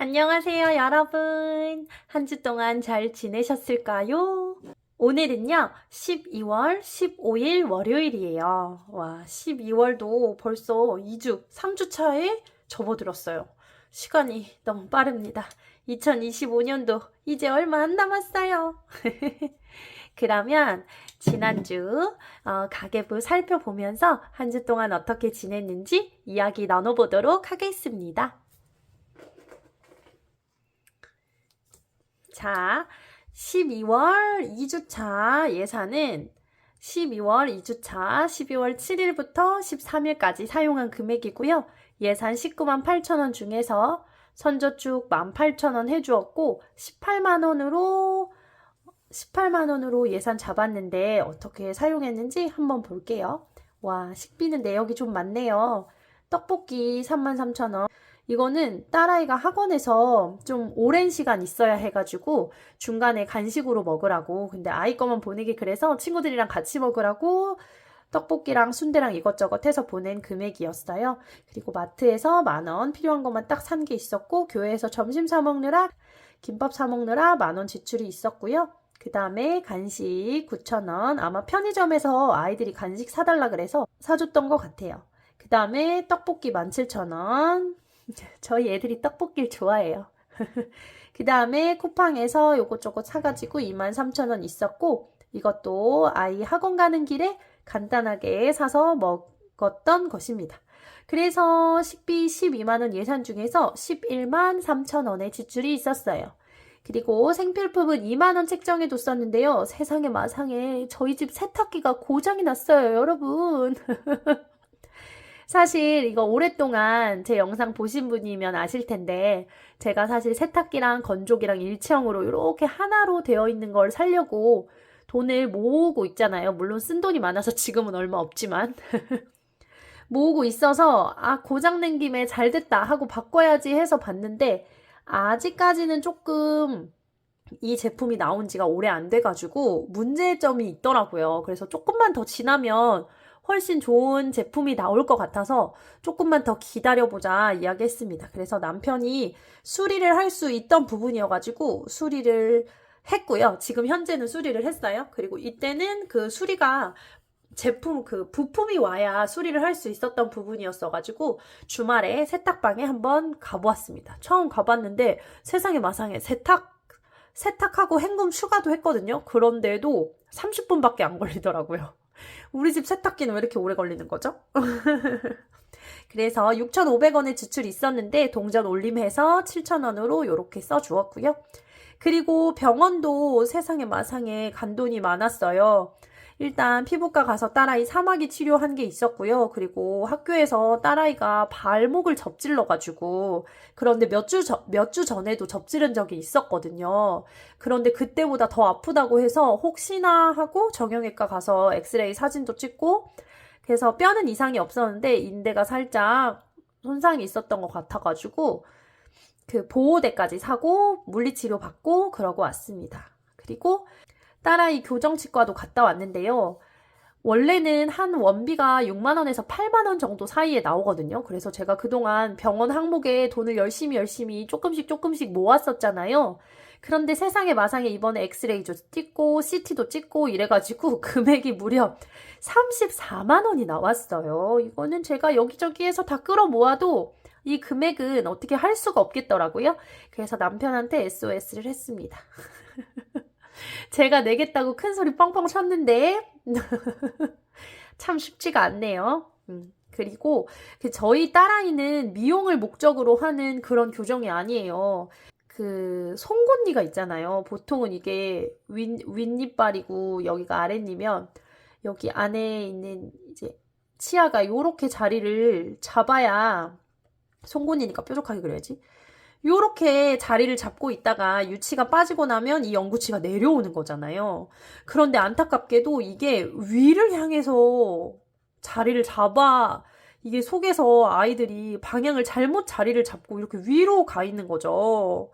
안녕하세요, 여러분. 한 주 동안 잘 지내셨을까요? 오늘은요, 12월 15일 월요일이에요. 와, 12월도 벌써 2주, 3주 차에 접어들었어요. 시간이 너무 빠릅니다. 2025년도 이제 얼마 안 남았어요. 그러면 지난주 어, 가계부 살펴보면서 한 주 동안 어떻게 지냈는지 이야기 나눠보도록 하겠습니다. 자, 12월 2주차 예산은 12월 2주차 12월 7일부터 13일까지 사용한 금액이고요. 예산 19만 8천 원 중에서 선저축 18,000원 해주었고 18만 원으로 18만 원으로 예산 잡았는데 어떻게 사용했는지 한번 볼게요. 와, 식비는 내역이 좀 많네요. 떡볶이 33,000원. 이거는 딸아이가 학원에서 좀 오랜 시간 있어야 해가지고 중간에 간식으로 먹으라고. 근데 아이 거만 보내기 그래서 친구들이랑 같이 먹으라고 떡볶이랑 순대랑 이것저것 해서 보낸 금액이었어요. 그리고 마트에서 만 원 필요한 것만 딱 산 게 있었고 교회에서 점심 사 먹느라 김밥 사 먹느라 만 원 지출이 있었고요. 그 다음에 간식 9,000원. 아마 편의점에서 아이들이 간식 사달라 그래서 사줬던 것 같아요. 그 다음에 떡볶이 17,000원. 저희 애들이 떡볶이를 좋아해요. 그 다음에 쿠팡에서 요것저것 사가지고 23,000원 있었고, 이것도 아이 학원 가는 길에 간단하게 사서 먹었던 것입니다. 그래서 식비 12만원 예산 중에서 11만 3천원의 지출이 있었어요. 그리고 생필품은 2만원 책정해 뒀었는데요. 세상에 마상에 저희 집 세탁기가 고장이 났어요, 여러분. 사실 이거 오랫동안 제 영상 보신 분이면 아실 텐데 제가 사실 세탁기랑 건조기랑 일체형으로 이렇게 하나로 되어 있는 걸 살려고 돈을 모으고 있잖아요. 물론 쓴 돈이 많아서 지금은 얼마 없지만 모으고 있어서 아 고장낸 김에 잘 됐다 하고 바꿔야지 해서 봤는데 아직까지는 조금 이 제품이 나온 지가 오래 안 돼가지고 문제점이 있더라고요. 그래서 조금만 더 지나면 훨씬 좋은 제품이 나올 것 같아서 조금만 더 기다려보자 이야기했습니다. 그래서 남편이 수리를 할 수 있던 부분이어가지고 수리를 했고요. 지금 현재는 수리를 했어요. 그리고 이때는 그 수리가 제품 그 부품이 와야 수리를 할 수 있었던 부분이었어가지고 주말에 세탁방에 한번 가보았습니다. 처음 가봤는데 세상에 마상에 세탁 세탁하고 헹굼 추가도 했거든요. 그런데도 30분밖에 안 걸리더라고요. 우리 집 세탁기는 왜 이렇게 오래 걸리는 거죠? 그래서 6,500원의 지출이 있었는데 동전 올림해서 7,000원으로 이렇게 써주었고요. 그리고 병원도 세상에 마상에 간돈이 많았어요. 일단 피부과 가서 딸아이 사마귀 치료한 게 있었고요. 그리고 학교에서 딸아이가 발목을 접질러가지고 그런데 몇주 몇 주 전에도 접지른 적이 있었거든요. 그런데 그때보다 더 아프다고 해서 혹시나 하고 정형외과 가서 엑스레이 사진도 찍고 그래서 뼈는 이상이 없었는데 인대가 살짝 손상이 있었던 것 같아가지고 그 보호대까지 사고 물리치료 받고 그러고 왔습니다. 그리고 딸아이 교정치과도 갔다 왔는데요. 원래는 한 원비가 6만원에서 8만원 정도 사이에 나오거든요. 그래서 제가 그동안 병원 항목에 돈을 열심히 열심히 조금씩 조금씩 모았었잖아요. 그런데 세상에 마상에 이번에 엑스레이도 찍고 CT도 찍고 이래가지고 금액이 무려 34만원이 나왔어요. 이거는 제가 여기저기에서 다 끌어 모아도 이 금액은 어떻게 할 수가 없겠더라고요. 그래서 남편한테 SOS를 했습니다. 제가 내겠다고 큰 소리 뻥뻥 쳤는데 참 쉽지가 않네요. 음, 그리고 그 저희 딸아이는 미용을 목적으로 하는 그런 교정이 아니에요. 그 송곳니가 있잖아요. 보통은 이게 윗, 윗니빨이고 여기가 아랫니면 여기 안에 있는 이제 치아가 요렇게 자리를 잡아야 송곳니니까 뾰족하게 그려야지. 요렇게 자리를 잡고 있다가 유치가 빠지고 나면 이 영구치가 내려오는 거잖아요. 그런데 안타깝게도 이게 위를 향해서 자리를 잡아 이게 속에서 아이들이 방향을 잘못 자리를 잡고 이렇게 위로 가 있는 거죠.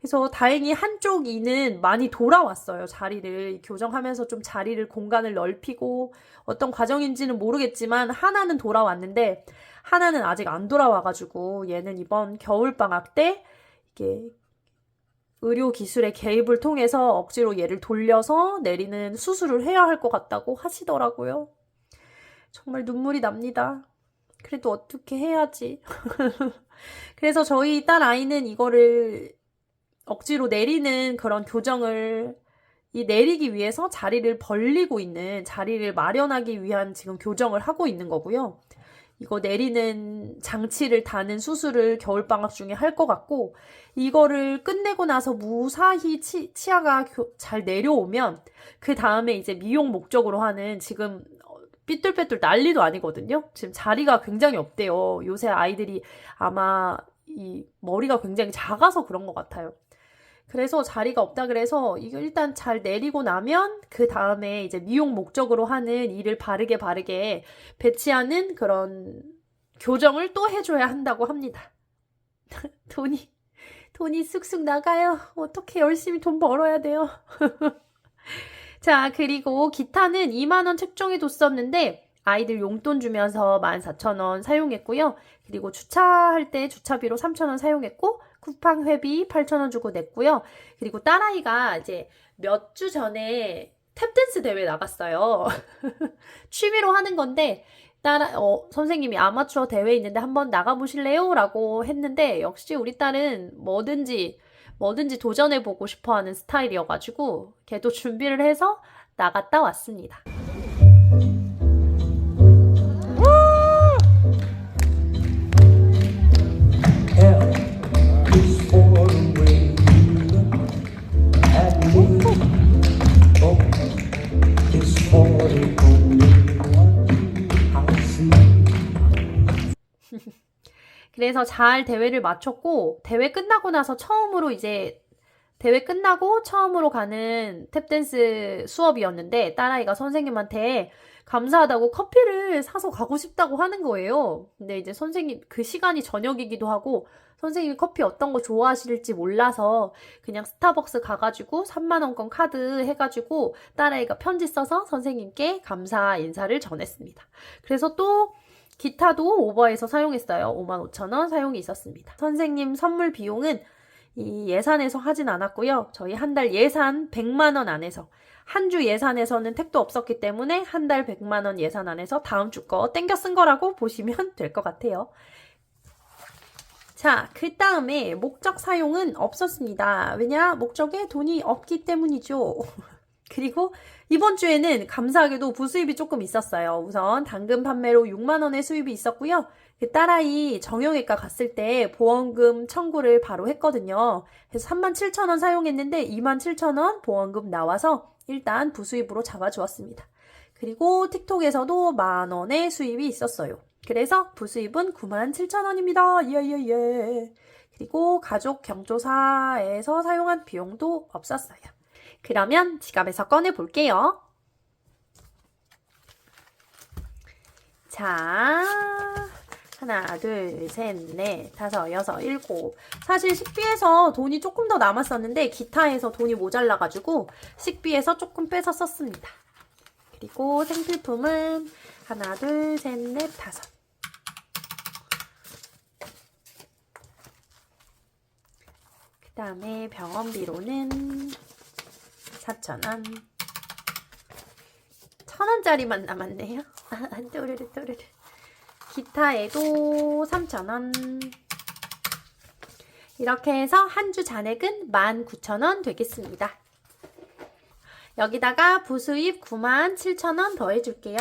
그래서 다행히 한쪽 이는 많이 돌아왔어요. 자리를 교정하면서 좀 자리를 공간을 넓히고 어떤 과정인지는 모르겠지만 하나는 돌아왔는데 하나는 아직 안 돌아와가지고 얘는 이번 겨울방학 때 이게 의료 기술의 개입을 통해서 억지로 얘를 돌려서 내리는 수술을 해야 할 것 같다고 하시더라고요. 정말 눈물이 납니다. 그래도 어떻게 해야지. 그래서 저희 딸 아이는 이거를 억지로 내리는 그런 교정을 이 내리기 위해서 자리를 벌리고 있는 자리를 마련하기 위한 지금 교정을 하고 있는 거고요. 이거 내리는 장치를 다는 수술을 겨울방학 중에 할 것 같고, 이거를 끝내고 나서 무사히 치, 치아가 교- 잘 내려오면, 그 다음에 이제 미용 목적으로 하는 지금 어, 삐뚤빼뚤 난리도 아니거든요. 지금 자리가 굉장히 없대요. 요새 아이들이 아마 이 머리가 굉장히 작아서 그런 것 같아요. 그래서 자리가 없다 그래서 이거 일단 잘 내리고 나면 그 다음에 이제 미용 목적으로 하는 이를 바르게 바르게 배치하는 그런 교정을 또 해줘야 한다고 합니다. 돈이, 돈이 쑥쑥 나가요. 어떻게 열심히 돈 벌어야 돼요. 자, 그리고 기타는 2만 원 책정해 뒀었는데, 아이들 용돈 주면서 14,000원 사용했고요. 그리고 주차할 때 주차비로 3,000원 사용했고, 쿠팡 회비 8,000원 주고 냈고요. 그리고 딸아이가 이제 몇 주 전에 탭댄스 대회 나갔어요. 취미로 하는 건데, 딸, 어, 선생님이 아마추어 대회 있는데 한번 나가보실래요? 라고 했는데, 역시 우리 딸은 뭐든지, 뭐든지 도전해보고 싶어 하는 스타일이어가지고, 걔도 준비를 해서 나갔다 왔습니다. 그래서 잘 대회를 마쳤고, 대회 끝나고 나서 처음으로 이제, 대회 끝나고 처음으로 가는 탭댄스 수업이었는데, 딸아이가 선생님한테 감사하다고 커피를 사서 가고 싶다고 하는 거예요. 근데 이제 선생님, 그 시간이 저녁이기도 하고, 선생님이 커피 어떤 거 좋아하실지 몰라서 그냥 스타벅스 가가지고 3만 원권 카드 해가지고 딸아이가 편지 써서 선생님께 감사 인사를 전했습니다. 그래서 또 기타도 오버해서 사용했어요. 5만 5천 원 사용이 있었습니다. 선생님 선물 비용은 이 예산에서 하진 않았고요. 저희 한 달 예산 100만 원 안에서 한 주 예산에서는 택도 없었기 때문에 한 달 100만 원 예산 안에서 다음 주 거 땡겨 쓴 거라고 보시면 될 것 같아요. 자, 그 다음에 목적 사용은 없었습니다. 왜냐? 목적에 돈이 없기 때문이죠. 그리고 이번 주에는 감사하게도 부수입이 조금 있었어요. 우선 당근 판매로 6만 원의 수입이 있었고요. 그 딸아이 정형외과 갔을 때 보험금 청구를 바로 했거든요. 그래서 3만 7천 원 사용했는데 2만 7천 원 보험금 나와서 일단 부수입으로 잡아주었습니다. 그리고 틱톡에서도 만 원의 수입이 있었어요. 그래서 부수입은 9만 7천 원입니다. 예예 예. 그리고 가족 경조사에서 사용한 비용도 없었어요. 그러면 지갑에서 꺼내 볼게요. 자, 하나, 둘, 셋, 넷, 다섯, 여섯, 일곱. 사실 식비에서 돈이 조금 더 남았었는데 기타에서 돈이 모자라가지고 식비에서 조금 빼서 썼습니다. 그리고 생필품은 하나, 둘, 셋, 넷, 다섯. 그 다음에 병원비로는 4,000원. 천 원짜리만 남았네요. 또르르 또르르. 기타에도 3,000원. 이렇게 해서 한 주 잔액은 19,000원 되겠습니다. 여기다가 부수입 97,000원 더해줄게요.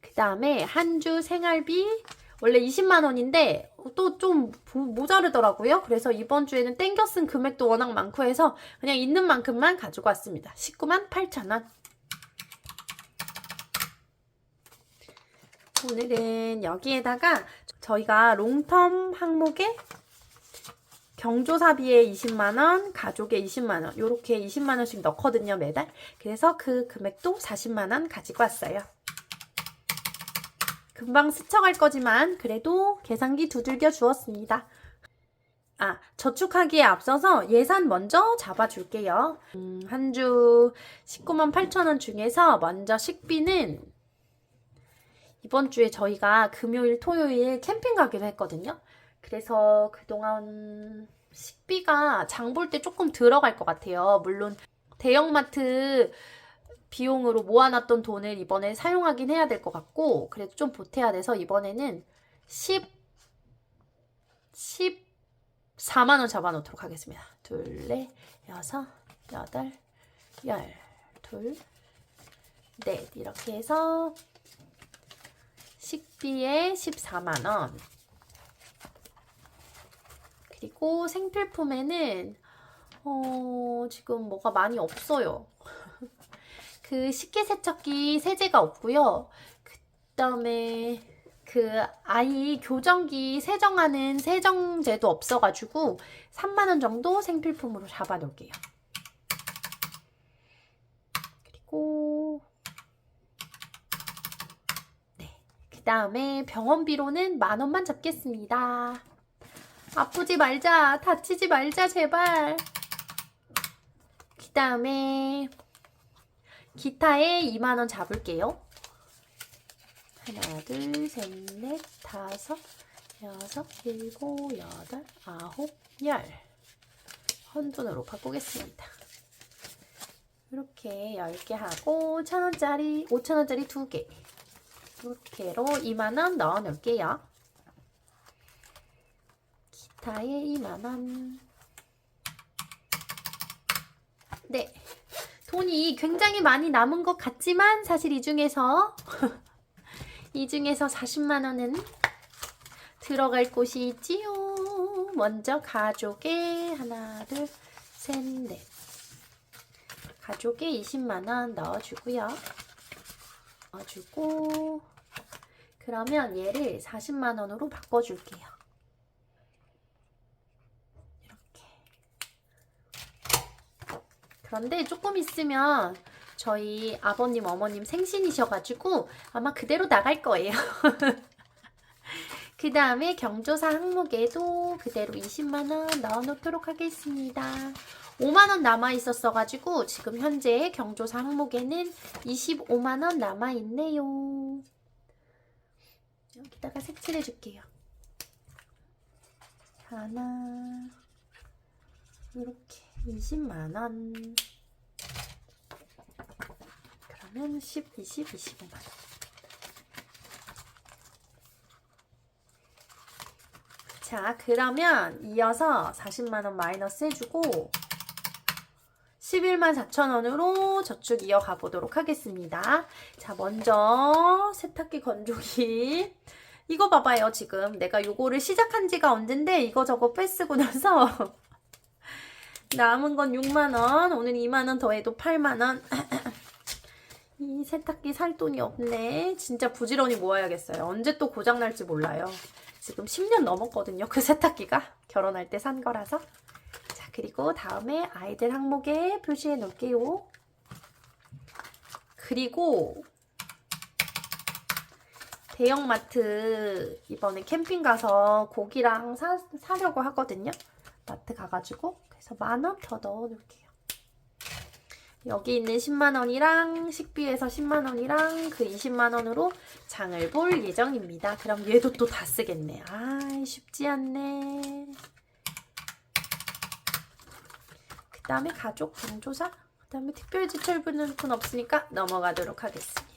그 다음에 한 주 생활비 원래 20만 원인데 또 좀 모자르더라고요. 그래서 이번 주에는 땡겨 쓴 금액도 워낙 많고 해서 그냥 있는 만큼만 가지고 왔습니다. 19만 8천 원. 오늘은 여기에다가 저희가 롱텀 항목에 경조사비에 20만 원, 가족에 20만 원, 요렇게 20만 원씩 넣거든요, 매달. 그래서 그 금액도 40만 원 가지고 왔어요. 금방 스쳐갈 거지만 그래도 계산기 두들겨 주었습니다. 아, 저축하기에 앞서서 예산 먼저 잡아줄게요. 음, 한 주 19만 8천 원 중에서 먼저 식비는 이번 주에 저희가 금요일, 토요일 캠핑 가기로 했거든요. 그래서 그동안 식비가 장 볼 때 조금 들어갈 것 같아요. 물론 대형마트 비용으로 모아놨던 돈을 이번에 사용하긴 해야 될 것 같고, 그래도 좀 보태야 돼서 이번에는 10, 14만 원 잡아놓도록 하겠습니다. 둘, 넷, 여섯, 여덟, 열, 둘, 넷. 이렇게 해서 식비에 14만 원. 그리고 생필품에는, 어, 지금 뭐가 많이 없어요. 그 식기세척기 세제가 없고요. 그 다음에 그 아이 교정기 세정하는 세정제도 없어가지고 3만원 정도 생필품으로 잡아놓을게요. 그리고 네. 그 다음에 병원비로는 만원만 잡겠습니다. 아프지 말자. 다치지 말자, 제발. 그 다음에 기타에 2만원 잡을게요. 하나, 둘, 셋, 넷, 다섯, 여섯, 일곱, 여덟, 아홉, 열. 헌돈으로 바꾸겠습니다. 이렇게 10개 하고 1,000원짜리, 5,000원짜리 2개. 이렇게로 2만원 넣어 놓을게요. 기타에 2만원. 네. 돈이 굉장히 많이 남은 것 같지만 사실 이 중에서 이 중에서 40만 원은 들어갈 곳이 있지요. 먼저 가족에 하나, 둘, 셋, 넷. 가족에 20만 원 넣어주고요. 넣어주고 그러면 얘를 40만 원으로 바꿔줄게요. 이렇게. 그런데 조금 있으면 저희 아버님, 어머님 생신이셔가지고 아마 그대로 나갈 거예요. 그 다음에 경조사 항목에도 그대로 20만원 넣어놓도록 하겠습니다. 5만원 남아있었어가지고 지금 현재 경조사 항목에는 25만원 남아있네요. 여기다가 색칠해줄게요. 하나, 이렇게 20만원. 그러면 10, 20, 25만원. 자, 그러면 이어서 40만원 마이너스 해주고 11만 4천원으로 저축 이어가 보도록 하겠습니다. 자, 먼저 세탁기 건조기. 이거 봐봐요, 지금. 내가 요거를 시작한 지가 언젠데 이거 저거 빼쓰고 나서 남은 건 6만원. 오늘 2만원 더해도 8만원. 이 세탁기 살 돈이 없네. 진짜 부지런히 모아야겠어요. 언제 또 고장날지 몰라요. 지금 10년 넘었거든요. 그 세탁기가 결혼할 때 산 거라서. 자, 그리고 다음에 아이들 항목에 표시해 놓을게요. 그리고 대형마트 이번에 캠핑 가서 고기랑 사, 사려고 하거든요. 마트 가가지고 그래서 만 원 더 넣어 놓을게요. 여기 있는 10만 원이랑 식비에서 10만 원이랑 그 20만 원으로 장을 볼 예정입니다. 그럼 얘도 또 다 쓰겠네. 아, 쉽지 않네. 그 다음에 가족 경조사, 그 다음에 특별 지출분은 돈 없으니까 넘어가도록 하겠습니다.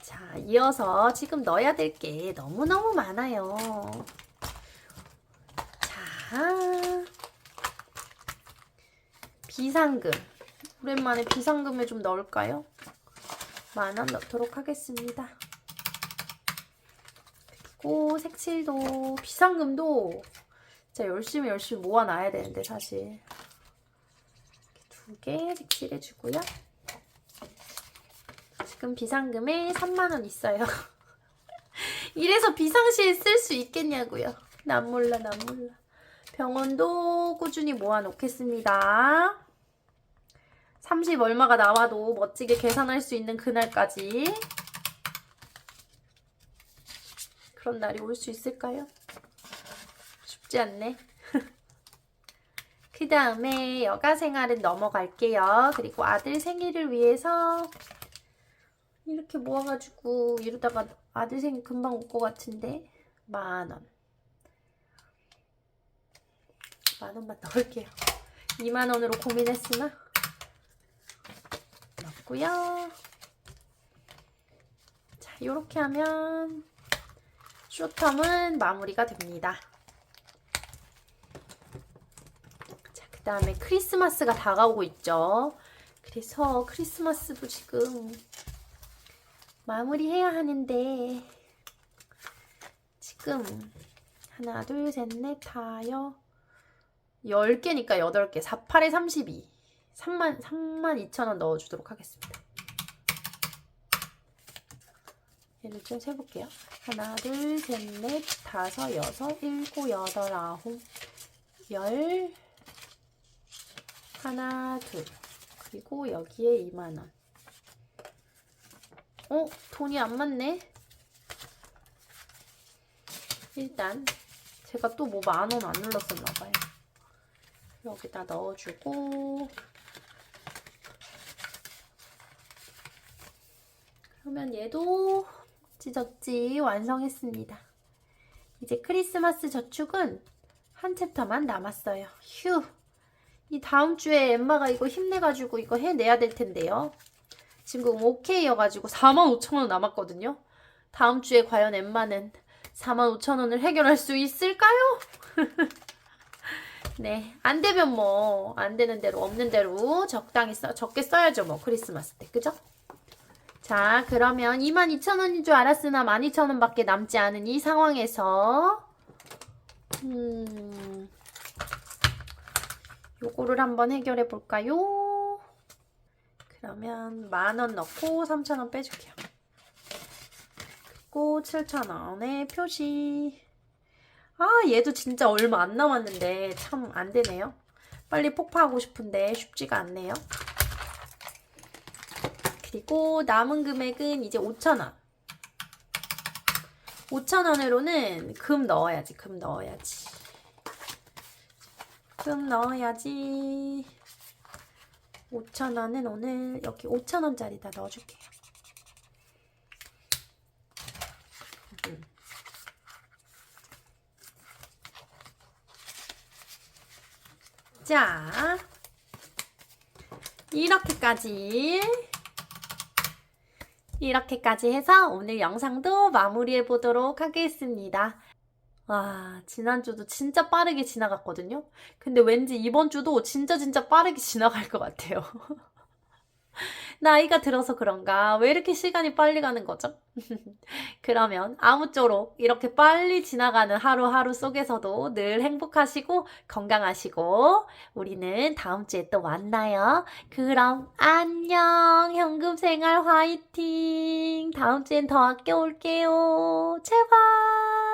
자, 이어서 지금 넣어야 될 게 너무너무 많아요. 자, 비상금. 오랜만에 비상금을 좀 넣을까요? 만원 넣도록 하겠습니다. 그리고 색칠도 비상금도 진짜 열심히 열심히 모아놔야 되는데 사실 두 개 색칠해주고요. 지금 비상금에 3만 원 있어요. 이래서 비상시에 쓸 수 있겠냐고요. 난 몰라 난 몰라. 병원도 꾸준히 모아놓겠습니다. 30 얼마가 나와도 멋지게 계산할 수 있는 그날까지 그런 날이 올 수 있을까요? 쉽지 않네. 그 다음에 여가 생활은 넘어갈게요. 그리고 아들 생일을 위해서 이렇게 모아가지고 이러다가 아들 생일 금방 올 것 같은데 만 원. 만 원만 넣을게요. 2만 원으로 고민했으나 넣고요. 자, 이렇게 하면 쇼텀은 마무리가 됩니다. 자, 그 다음에 크리스마스가 다가오고 있죠. 그래서 크리스마스도 지금 마무리해야 하는데 지금 하나, 둘, 셋, 넷, 다여 10개니까 8개 48에 32 3만 3만 2천 원 넣어주도록 하겠습니다. 얘를 좀 세볼게요. 하나, 둘, 셋, 넷, 다섯, 여섯, 일곱, 여덟, 아홉, 열 하나, 둘 그리고 여기에 2만 원. 어? 돈이 안 맞네? 일단 제가 또 뭐 만 원 안 눌렀었나 봐요. 여기다 넣어주고 그러면 얘도 찌적지 완성했습니다. 이제 크리스마스 저축은 한 챕터만 남았어요. 휴. 이 다음 주에 엠마가 이거 힘내가지고 이거 해내야 될 텐데요. 지금 오케이여가지고 45,000원 남았거든요. 다음 주에 과연 엠마는 45,000원을 해결할 수 있을까요? 네, 안 되면 뭐, 안 되는 대로, 없는 대로 적당히 써, 적게 써야죠, 뭐, 크리스마스 때, 그죠? 자, 그러면 22,000원인 줄 알았으나 12,000원 밖에 남지 않은 이 상황에서, 음, 요거를 한번 해결해 볼까요? 그러면 만 원 넣고 3,000원 빼줄게요. 그리고 7,000원의 표시. 아, 얘도 진짜 얼마 안 남았는데 참 안 되네요. 빨리 폭파하고 싶은데 쉽지가 않네요. 그리고 남은 금액은 이제 5,000원. 5,000원으로는 금 넣어야지, 금 넣어야지. 금 넣어야지. 5,000원은 오늘 여기 5,000원짜리다 넣어줄게요. 음. 자, 이렇게까지 이렇게까지 해서 오늘 영상도 마무리해 보도록 하겠습니다. 와, 지난주도 진짜 빠르게 지나갔거든요? 근데 왠지 이번 주도 진짜 진짜 빠르게 지나갈 것 같아요. 나이가 들어서 그런가? 왜 이렇게 시간이 빨리 가는 거죠? 그러면 아무쪼록 이렇게 빨리 지나가는 하루하루 속에서도 늘 행복하시고 건강하시고 우리는 다음 주에 또 만나요. 그럼 안녕. 현금 생활 화이팅. 다음 주엔 더 아껴 올게요. 제발.